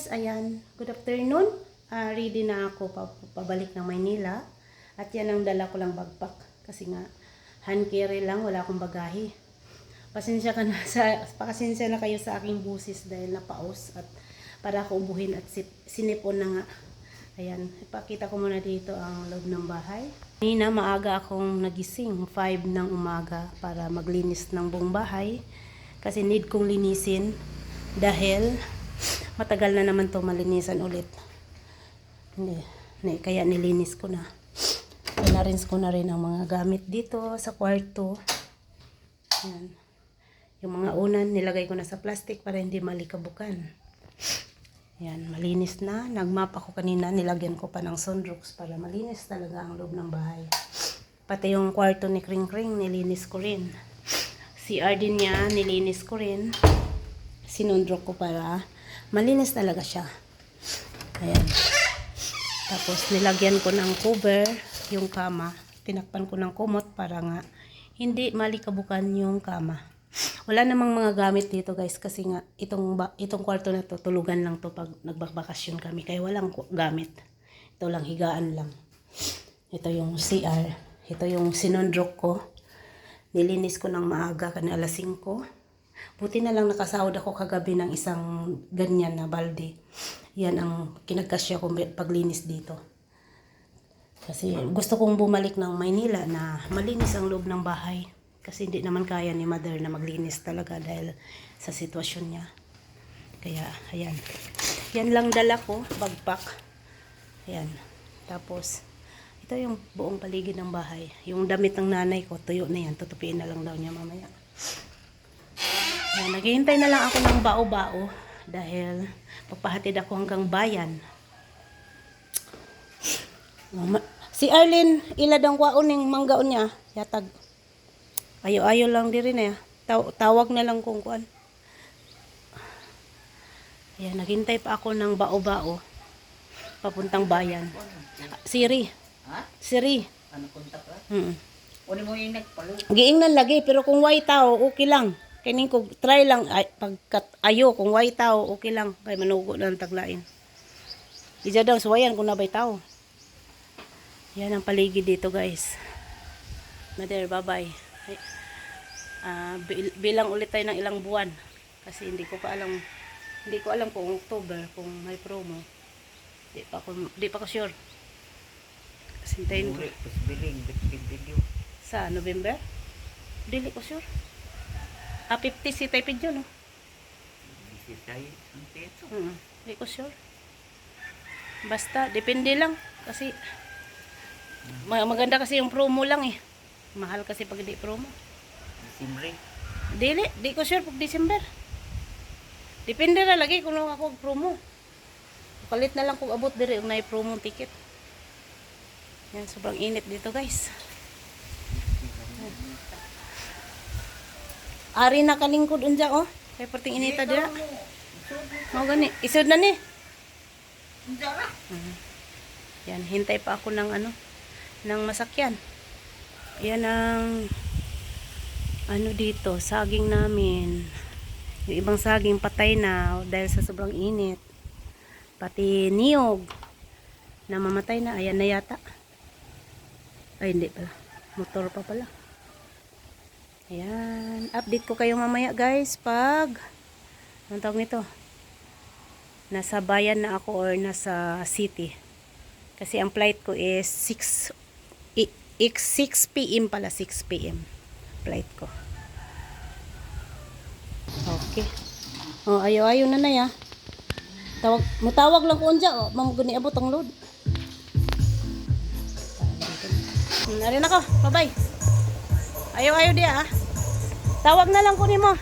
guys, ayan. Good afternoon. Ah, ready na ako pa pabalik ng Maynila. At yan ang dala ko lang bagpak. Kasi nga, hand carry lang, wala akong bagahe. Pasensya ka na sa, pakasensya na kayo sa aking busis dahil napaos at para ako ubuhin at sit, sinipon na nga. Ayan, ipakita ko muna dito ang loob ng bahay. Kanina maaga akong nagising, 5 ng umaga para maglinis ng buong bahay. Kasi need kong linisin dahil matagal na naman to malinisan ulit. Hindi, hindi, kaya nilinis ko na. Pinarins ko na rin ang mga gamit dito sa kwarto. Yan. Yung mga unan, nilagay ko na sa plastic para hindi malikabukan. Yan, malinis na. Nagmap ako kanina, nilagyan ko pa ng sunrooks para malinis talaga ang loob ng bahay. Pati yung kwarto ni Kring Kring, nilinis ko rin. CR din niya, nilinis ko rin. Sinundrok ko para malinis talaga siya. Ayan. Tapos nilagyan ko ng cover yung kama. Tinakpan ko ng kumot para nga hindi malikabukan yung kama. Wala namang mga gamit dito guys kasi nga itong itong kwarto na to tulugan lang to pag nagbabakasyon kami kaya walang gamit. Ito lang higaan lang. Ito yung CR. Ito yung sinondrok ko. Nilinis ko ng maaga kanina alas 5. Buti na lang nakasahod ako kagabi ng isang ganyan na balde. Yan ang kinagkasya ko paglinis dito. Kasi gusto kong bumalik ng Maynila na malinis ang loob ng bahay. Kasi hindi naman kaya ni mother na maglinis talaga dahil sa sitwasyon niya. Kaya, ayan. Yan lang dala ko, bagpak. Ayan. Tapos, ito yung buong paligid ng bahay. Yung damit ng nanay ko, tuyo na yan. Tutupiin na lang daw niya mamaya. Ayan, naghihintay na lang ako ng bao-bao dahil pagpahatid ako hanggang bayan. Mama- Si Arlene, ilad ang kwaon ng manggaon niya. Yatag. Ayo-ayo lang di rin eh. Taw- tawag na lang kung kuan. Ayan, naghintay pa ako ng bao-bao. Papuntang bayan. Siri. Ha? Siri. Ano kontak ka? Mm. Kunin mo yung nagpalo. Giingnan lagi pero kung way tao okay lang. Kining ko try lang ay, pagkat ayo kung way tao okay lang kay manugo lang taglain. Ija daw suwayan kung nabay tao. Yan ang paligid dito guys. Mother, bye-bye. Ay, ah, bil- bilang ulit tayo ng ilang buwan kasi hindi ko pa alam hindi ko alam kung October kung may promo. Di pa ako, di pa ko sure. Kasi hintayin ko. Sa November? Dili ko sure. Ah, 50 si type yun, no? Bisi tayo, ang teto. Mm, Dili ko sure. Basta, depende lang. Kasi, ma- maganda kasi yung promo lang eh. Mahal kasi pag di promo. Simre. Dili, di ko sure pag December. Depende na lagi kung ano ako promo. Palit na lang kung abot diri yung na promo ticket. Yan, sobrang init dito guys. Ari na kalingkod unja oh. Kay perting inita dira. Mao gani, isod na ni. Mhm. Yan, hintay pa ako ng ano, ng masakyan. Yan ang ano dito, saging namin. Yung ibang saging patay na dahil sa sobrang init. Pati niyog na mamatay na. Ayan na yata. Ay, hindi pala. Motor pa pala. Ayan. Update ko kayo mamaya guys pag anong tawag nito? Nasa bayan na ako or nasa city. Kasi ang flight ko is 6 i- ik- 6 p.m. pala 6 p.m. flight ko. Okay. Oh, ayo ayo na na ya. Tawag, mutawag lang ko unja oh, mamugani abot ang load. Hmm, Narin ako. Bye-bye. Ayaw, ayaw dia ah. Tawag na lang kunin mo.